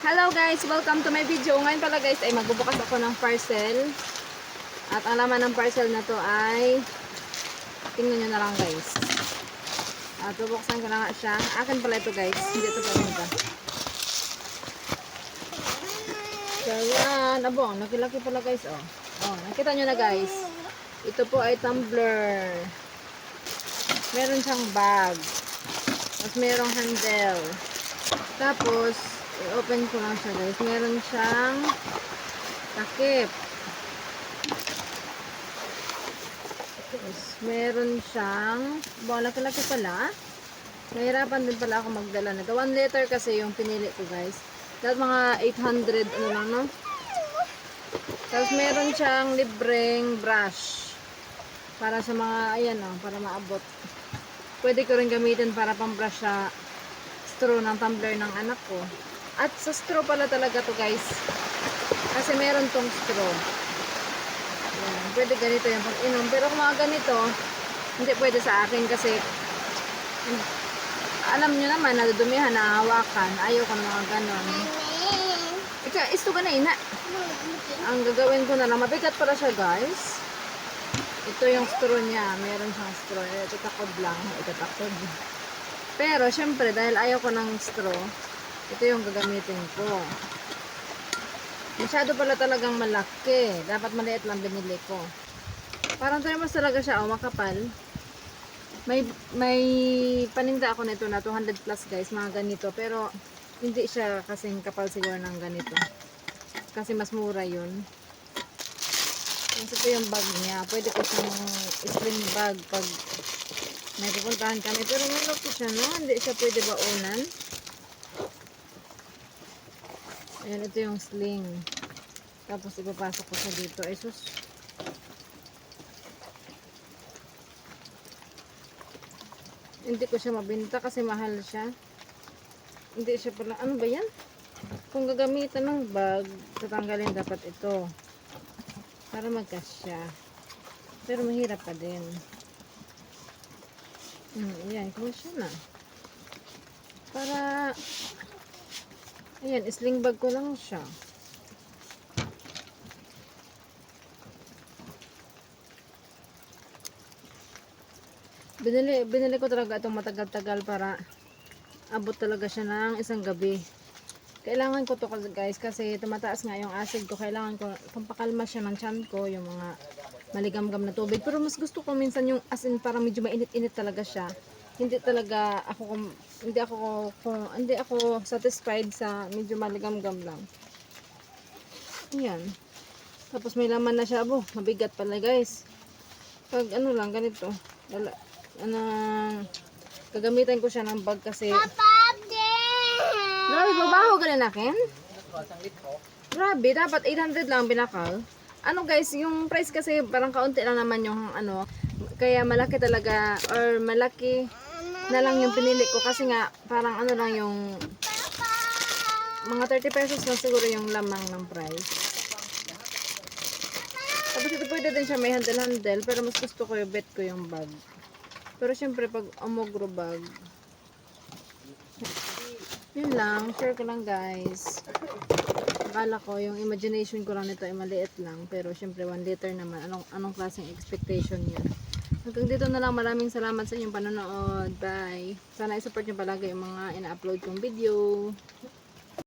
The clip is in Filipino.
Hello guys! Welcome to my video. Ngayon pala guys ay magbubukas ako ng parcel. At ang laman ng parcel na to ay tingnan nyo na lang guys. At bubuksan ko na nga siya. Akin pala ito guys. Hindi ito pa rin So yan. Abo, nakilaki pala guys oh. Oh, nakita nyo na guys. Ito po ay tumbler. Meron siyang bag. Tapos merong handle. Tapos, i-open ko lang siya guys. Meron siyang takip. Tapos, meron siyang, buwan laki-laki pala. Nahirapan din pala ako magdala nito. 1 liter kasi yung pinili ko guys. Dapat mga 800 ano lang no? Tapos meron siyang libreng brush. Para sa mga, ayan oh, para maabot. Pwede ko rin gamitin para pang-brush sa straw ng tumbler ng anak ko. At sa straw pala talaga to guys. Kasi meron tong straw. Ayan, pwede ganito yung pag-inom. Pero kung mga ganito, hindi pwede sa akin kasi hmm, alam nyo naman, nadudumihan, nahawakan. Ayaw ko ng mga ganon. Ika, isto ka na ina. Ang gagawin ko na lang, mabigat pala siya guys. Ito yung straw niya. Meron siyang straw. Ito takod lang. Ito takod. Pero, syempre, dahil ayaw ko ng straw, ito yung gagamitin ko. Masyado pala talagang malaki. Dapat maliit lang binili ko. Parang thermos talaga siya, oh, makapal. May, may paninda ako nito na 200 plus guys, mga ganito. Pero, hindi siya kasing kapal siguro ng ganito. Kasi mas mura yun. Kasi ito yung bag niya. Pwede ko siyang sling bag pag may pupuntahan kami. Pero malaki siya, no? Hindi siya pwede baunan. Ayan, ito yung sling. Tapos ipapasok ko siya dito. Ay, sus. Hindi ko siya mabinta kasi mahal siya. Hindi siya pala. Ano ba yan? Kung gagamitan ng bag, tatanggalin dapat ito. Para magkasya. Pero mahirap pa din. Hmm, ayan, kasya na. Para, ayan, sling bag ko lang siya. Binili, binili ko talaga itong matagal-tagal para abot talaga siya ng isang gabi. Kailangan ko to guys kasi tumataas nga yung acid ko. Kailangan ko, pampakalma siya ng chan ko, yung mga maligamgam na tubig. Pero mas gusto ko minsan yung asin parang medyo mainit-init talaga siya. Hindi talaga ako, hindi ako, kung, hindi ako satisfied sa medyo maligamgam lang. Ayan. Tapos may laman na siya. Abo, mabigat pala guys. Pag ano lang, ganito. Lala, ano, gagamitan ko siya ng bag kasi Grabe, babaho ka na akin? Grabe, dapat 800 lang binakal. Ano guys, yung price kasi parang kaunti lang naman yung ano, kaya malaki talaga or malaki na lang yung pinili ko kasi nga parang ano lang yung mga 30 pesos lang siguro yung lamang ng price. Tapos ito pwede din siya may handle-handle pero mas gusto ko yung bet ko yung bag. Pero syempre pag omogro bag, yun lang, share ko lang guys. Akala ko, yung imagination ko lang nito ay maliit lang. Pero syempre, 1 liter naman. Anong, anong klaseng expectation niya? Hanggang dito na lang. Maraming salamat sa inyong panonood. Bye. Sana i-support nyo palagi yung mga ina-upload kong video.